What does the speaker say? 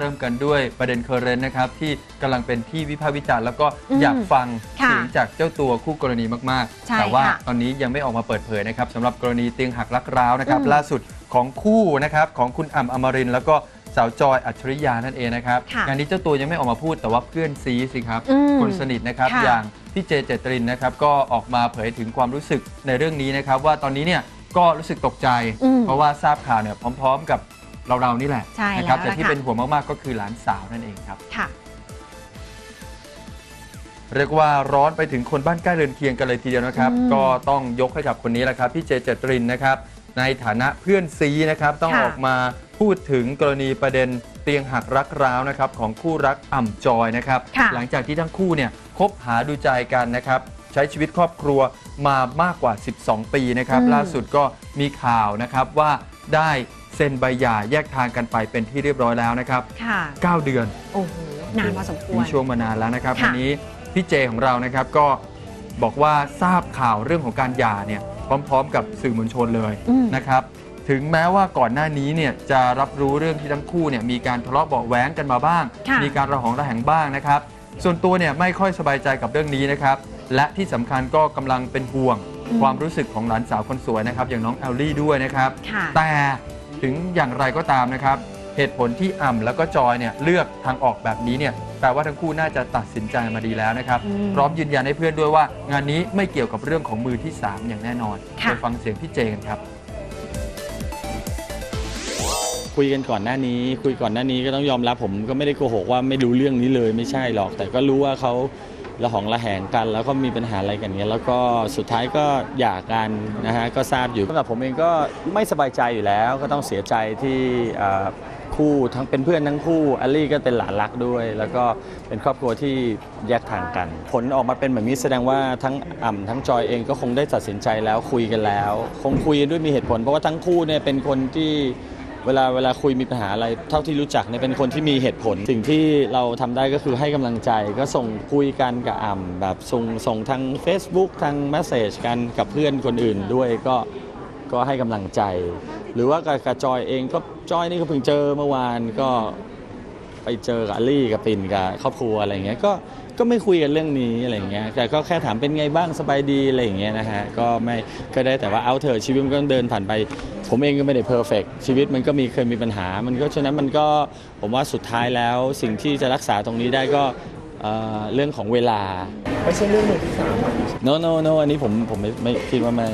เริ่มกันด้วยประเด็นเคอร์เรนต์นะครับที่กำลังเป็นที่วิพากษ์วิจารณ์แล้วก็อืมอยากฟังค่ะเสียงจากเจ้าตัวคู่กรณีมากใช่ๆ แต่ว่าค่ะตอนนี้ยังไม่ออกมาเปิดเผยนะครับสำหรับกรณีเตียงหักรักร้าวนะครับอืมล่าสุดของคู่นะครับของคุณอ่ำอมรินทร์แล้วก็สาวจอยอัจฉริยานั่นเองนะครับค่ะงานนี้เจ้าตัวยังไม่ออกมาพูดแต่ว่าเพื่อนซีสิครับอืมคนสนิทนะครับค่ะ อย่าง พี่เจเจตรินนะครับก็ออกมาเผยถึงความรู้สึกในเรื่องนี้นะครับ ว่าตอนนี้เนี่ยก็รู้สึกตกใจ อืมเพราะว่าทราบข่าวเนี่ยพร้อม ๆ กับ เราๆนี่แหละใช่นะครับแล้วแต่ที่ล่ะค่ะ เป็นห่วงมากๆก็คือหลานสาวนั่นเองครับ ค่ะ เรียกว่าร้อนไปถึงคนบ้านใกล้เรือนเคียงกันเลยทีเดียวนะครับ อืมก็ต้องยกให้กับคนนี้แหละครับพี่เจเจตรินนะครับ ในฐานะเพื่อนซีนะครับ ต้องค่ะ ออกมาพูดถึงกรณีประเด็นเตียงหักรักร้าวนะครับของคู่รักอ่ำจอยนะครับ ค่ะ หลังจากที่ทั้งคู่เนี่ยคบหาดูใจกันนะครับ ใช้ชีวิตครอบครัวมามากกว่า 12 ปีนะครับ อืมล่าสุดก็มีข่าวนะครับว่าได้เซ็นใบหย่าแยกทางกันไปเป็นที่เรียบร้อยแล้วนะครับ ค่ะ 9 เดือนโอ้โห นานพอสมควรมีช่วงมานานแล้วนะครับค่ะ วันนี้พี่เจของเรานะครับก็บอกว่าทราบข่าวเรื่องของการหย่าเนี่ยพร้อม ๆ กับสื่อมวลชนเลยอืมนะครับถึงแม้ว่าก่อนหน้านี้เนี่ยจะรับรู้เรื่องที่ทั้งคู่เนี่ยมีการทะเลาะเบาะแว้งกันมาบ้าง ค่ะ มีการระหองระแหงบ้างนะครับ ส่วนตัวเนี่ยไม่ค่อยสบายใจกับเรื่องนี้นะครับและที่สำคัญก็กำลังเป็นห่วงอืมความรู้สึกของหลานสาวคนสวยนะครับอย่างน้องแอลลี่ด้วยนะครับ ค่ะ แต่ ถึงอย่างไรก็ตามนะครับ เหตุผลที่อ่ำแล้วก็จอยเนี่ยเลือกทางออกแบบนี้เนี่ยแปลว่าทั้งคู่น่าจะตัดสินใจมาดีแล้วนะครับอืมพร้อมยืนยันให้เพื่อนด้วยว่า งานนี้ไม่เกี่ยวกับเรื่องของมือที่ 3 อย่างแน่นอนค่ะ ไปฟังเสียงพี่เจกันครับ คุยกันก่อนหน้านี้ คุยก่อนหน้านี้ก็ต้องยอมรับผมก็ไม่ได้โกหกว่าไม่รู้เรื่องนี้เลยไม่ใช่หรอก แต่ก็รู้ว่าเขา ระหองระแหงกัน แล้วก็มีปัญหาอะไรกันเงี้ยแล้วก็สุดท้ายก็หย่ากันนะฮะก็ทราบอยู่สำหรับผมเองก็ไม่สบายใจอยู่แล้วก็ต้องเสียใจที่คู่ทั้งเป็นเพื่อนทั้งคู่อลลี่ก็เป็นหลานรักด้วย แล้วก็เป็นครอบครัวที่แยกทางกัน ผลออกมาเป็นแบบนี้แสดงว่าทั้งอ่ำทั้งจอยเองก็คงได้ตัดสินใจแล้วคุยกันแล้ว คงคุยด้วยมีเหตุผล เพราะว่าทั้งคู่เนี่ยเป็นคนที่ เวลาเวลาคุยมีปัญหาอะไร เท่าที่รู้จักเนี่ยเป็นคนที่มีเหตุผล สิ่งที่เราทำได้ก็คือให้กำลังใจก็ส่งคุยกันกับอ่ำแบบส่งส่งทาง Facebook ทางแมสเซจกันกับเพื่อนคนอื่นด้วยก็ก็ให้กำลังใจ หรือว่ากับกับจอยเองก็จอยนี่ก็เพิ่งเจอเมื่อวานก็ ไปเจอกับอลลี่กับปิ่นกับครอบครัวอะไรอย่างเงี้ยก็ก็ไม่คุยกันเรื่องนี้อะไรอย่างเงี้ยแต่ก็แค่ถามเป็นไงบ้างสบายดีอะไรอย่างเงี้ยนะฮะก็ไม่ก็ได้แต่ว่าเอาเถอะชีวิตมันก็ต้องเดินผ่านไป ผมเองก็ไม่ได้เพอร์เฟกชีวิตมันก็มีเคยมีปัญหา มันก็ฉะนั้นมันก็ผมว่าสุดท้ายแล้วสิ่งที่จะรักษาตรงนี้ได้ก็เอ่อเรื่องของเวลา ไม่ใช่เรื่องมือที่สามอะ no no no อันนี้ผมผมไม่ไม่คิดว่าไม่